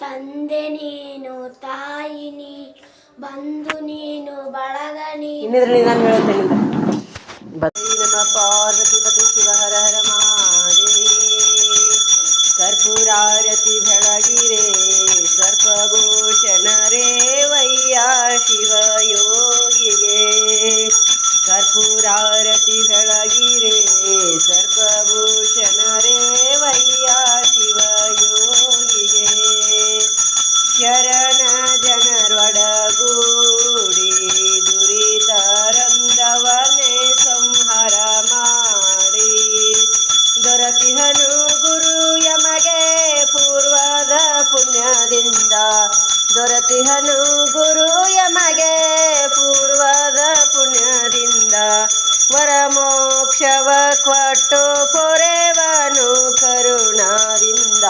ತಂದೆ ನೀನು, ತಾಯಿ ನೀ, ಬಂಧು ನೀನು ಬಳಗ ನೀನು ಇನ್ನಿದ್ರಲ್ಲಿ ನಾನು ಪಾರ್ವತಿ ಪತಿ ಶಿವ ಹರ ಹರ ಮಹಾದೇವ ಕರ್ಪೂರಾರತಿ ಬೆಳಗಿರೆ ಸರ್ಪಭೂಷಣ ರೇವಯ್ಯ ಶಿವ ಯೋಗಿಗೆ. ಕರ್ಪೂರಾರತಿ ಬೆಳಗಿರೆ. ವರಮೋಕ್ಷವ ಕೊಟ್ಟು ಪೊರೆವನು ಕರುಣಾವಿಂದ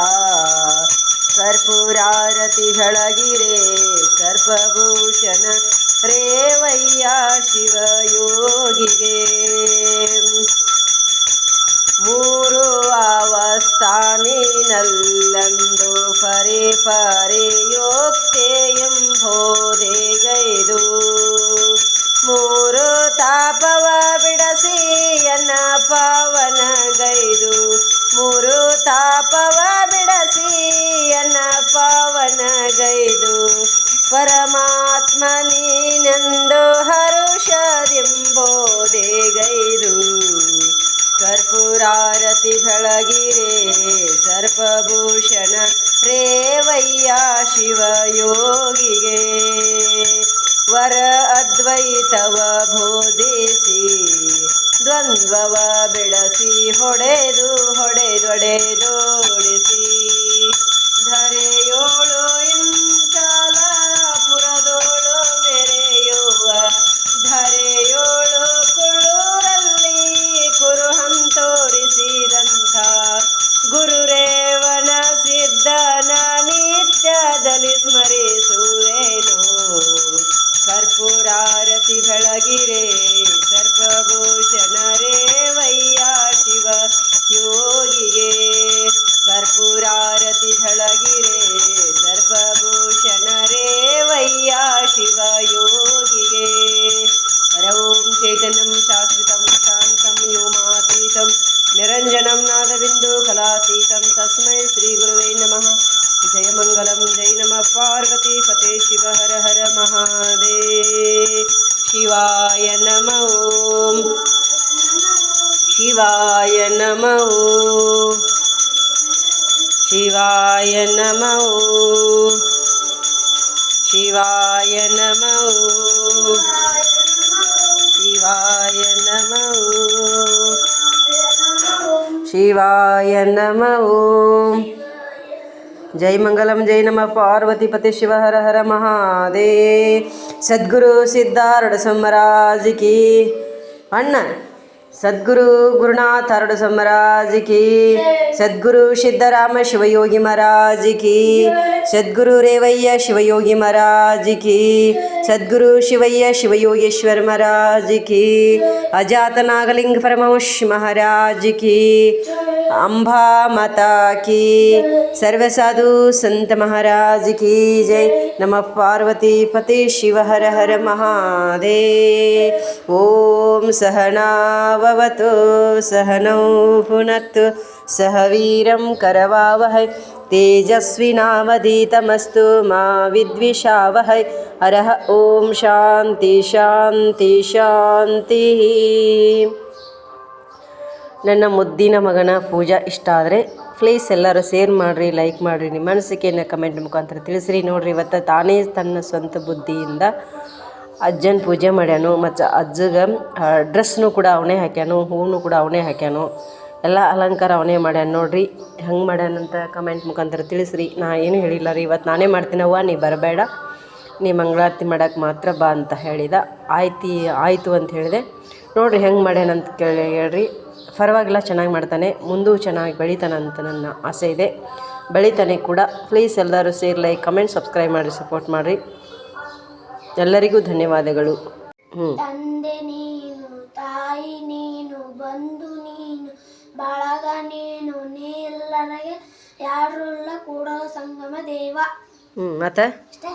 ಕರ್ಪೂರಾರತಿ ಬೆಳಗಿರೆ ಸರ್ಪಭೂಷಣ ರೇವಯ್ಯ ಶಿವಯೋಗಿಗೆ. ಮೂರು ಅವಸ್ಥಾನಿನಲ್ಲಂದು ಪರಿ ಪರೆ ತಾಪವ ಬಿಡಸಿ ಎನ್ನ ಪಾವನಗೈದು. ಪರಮಾತ್ಮ ನೀನೆಂದು ಹರುಷದಿಂಬೋದೆಗೈದು ಕರ್ಪೂರಾರತಿ ಬೆಳಗಿರೆ ಸರ್ಪಭೂಷಣ ರೇವಯ್ಯ ಶಿವಯೋಗಿಗೆ. ವರ ಅದ್ವೈತವ ಬೋಧಿಸಿ ದ್ವಂದ್ವವ ಬೆಳಸಿ ಹೊಡೆದು ಹೊಡೆದೊಡೆದೋಡಿಸಿ ಧರೆಯೋಳು ಇಂಚಲ ಪುರದೋಳು ಮೆರೆಯುವ ಧರೆಯೋಳು ಕುಳ್ಳೂರಲ್ಲಿ ಕುರುಹಂತೋರಿಸಿದಂಥ ಗುರುರೇವನ ಸಿದ್ಧನ ನಿತ್ಯದಲ್ಲಿ ಸ್ಮರಿಸುವೆನು. ಕರ್ಪೂರಾರತಿ ಬೆಳಗಿರೆ ಕರ್ಪೂರಾರತಿ ಬೆಳಗಿರೆ ಸರ್ಪಭೂಷಣ ರೇವಯ್ಯ ಶಿವ ಯೋಗಿಗೆ ಹರ ಓಂ ಚೈತನ್ಯಂ ಶಾಶ್ವತಂ ಶಾಂತಂ ವ್ಯೋಮಾತೀತಂ ನಿರಂಜನಂ ನಾದಬಿಂದು ಕಲಾತೀತಂ. ತಸ್ಮೈ ಶ್ರೀ ಗುರುವೇ ನಮಃ. ಜಯ ಮಂಗಲಂ, ಜೈ ನಮಃ. ಪಾರ್ವತಿ ಪತೆ ಶಿವ, ಹರ ಹರ శివాయ నమౌ. శివాయ నమౌ. శివాయ నమౌ. శివాయ నమౌ. జై మంగళం జై నమ. పార్వతిపతి శివ హర హర మహాదేవ్. సద్గురు సిద్ధారుడ సమ్మరాజుకి అన్న ಜೈ ನಮ ಪಾರ್ವತಿ ಪತಿ ಶಿವ ಹರ ಹರ ಮಹಾದೇ ಸದ್ಗುರು ಸಿದ್ಧಾರೂಢ ಮಹಾರಾಜ್ ಕಿ ಅಣ್ಣ ಸದ್ಗುರು ಗುರುನಾಥ ಅರಡು ಮಹಾರಾಜ್ ಕಿ ಸದ್ಗುರು ಸಿದ್ದರಾಮ ಶಿವಯೋಗಿ ಮಹಾರಾಜ್ ಕಿ ಸದ್ಗುರು ರೇವಯ್ಯ ಶಿವಯೋಗಿ ಮಹಾರಾಜ್ ಕಿ सद्गुरु शिवय्य शिवयोगेश्वर महाराज की अजात नागलिंग परमोश महाराज की सद्गुरुशिवय्य शिवयोगेश्वरमराजिकी अजातनागलिङ्गपरमोष् महाराजिकी संत महाराज की जय नमः पार्वती पते शिव हर हर महादेव। ॐ सहनावतु सहनौ पुनत् सह वीरं करवावहै तेजस्विनावधीतमस्तु मा विद्विषावहै हरः ॐ शान्ति शान्ति शान्तिः ನನ್ನ ಮುದ್ದಿನ ಮಗನ ಪೂಜಾ ಇಷ್ಟ ಆದರೆ ಪ್ಲೀಸ್ ಎಲ್ಲರೂ ಶೇರ್ ಮಾಡಿರಿ ಲೈಕ್ ಮಾಡಿರಿ ನಿಮ್ಮ ಅನಿಸಿಕೆಯನ್ನು ಕಮೆಂಟ್ ಮುಖಾಂತರ ತಿಳಿಸ್ರಿ ನೋಡ್ರಿ ಇವತ್ತು ತಾನೇ ತನ್ನ ಸ್ವಂತ ಬುದ್ಧಿಯಿಂದ ಅಜ್ಜನ ಪೂಜೆ ಮಾಡ್ಯಾನು ಮತ್ತು ಅಜ್ಜಗೆ ಡ್ರೆಸ್ನು ಕೂಡ ಅವನೇ ಹಾಕ್ಯಾನು ಹೂವು ಕೂಡ ಅವನೇ ಹಾಕ್ಯಾನು ಎಲ್ಲ ಅಲಂಕಾರ ಅವನೇ ಮಾಡ್ಯಾನ ನೋಡ್ರಿ. ಹೆಂಗೆ ಮಾಡ್ಯಾನಂತ ಕಮೆಂಟ್ ಮುಖಾಂತರ ತಿಳಿಸ್ರಿ. ನಾ ಏನು ಹೇಳಿಲ್ಲ ರೀ ಇವತ್ತು ನಾನೇ ಮಾಡ್ತೀನವ್ವ ನೀ ಬರಬೇಡ. ನೀ ಮಂಗಳಾರತಿ ಮಾಡೋಕ್ಕೆ ಮಾತ್ರ ಬಾ ಅಂತ ಹೇಳಿದ. ಆಯ್ತು, ಆಯಿತು ಅಂತ ಹೇಳಿದೆ. ನೋಡಿರಿ ಹೆಂಗೆ ಮಾಡ್ಯಾನಂತ ಕೇಳಿ, ಹೇಳ್ರಿ. ಪರವಾಗಿಲ್ಲ, ಚೆನ್ನಾಗಿ ಮಾಡ್ತಾನೆ. ಮುಂದೂ ಚೆನ್ನಾಗಿ ಬೆಳಿತಾನೆ ಅಂತ ನನ್ನ ಆಸೆ ಇದೆ. ಬೆಳೀತಾನೆ ಕೂಡ. ಪ್ಲೀಸ್ ಎಲ್ಲರೂ ಸೇರ್ ಲೈಕ್ ಕಮೆಂಟ್ ಸಬ್ಸ್ಕ್ರೈಬ್ ಮಾಡಿ ಸಪೋರ್ಟ್ ಮಾಡಿರಿ. ಎಲ್ಲರಿಗೂ ಧನ್ಯವಾದಗಳು. ಹ್ಞೂ ತಂದೆ ನೀನು, ತಾಯಿ ನೀನು ನೀನು ಬಳಗ ನೀನು ನೀ ನನಗೆ ಕೂಡೋ ಕೂಡಲ ಸಂಗಮ ದೇವ. ಹ್ಞೂ ಮತ್ತು? ಅಷ್ಟೇ.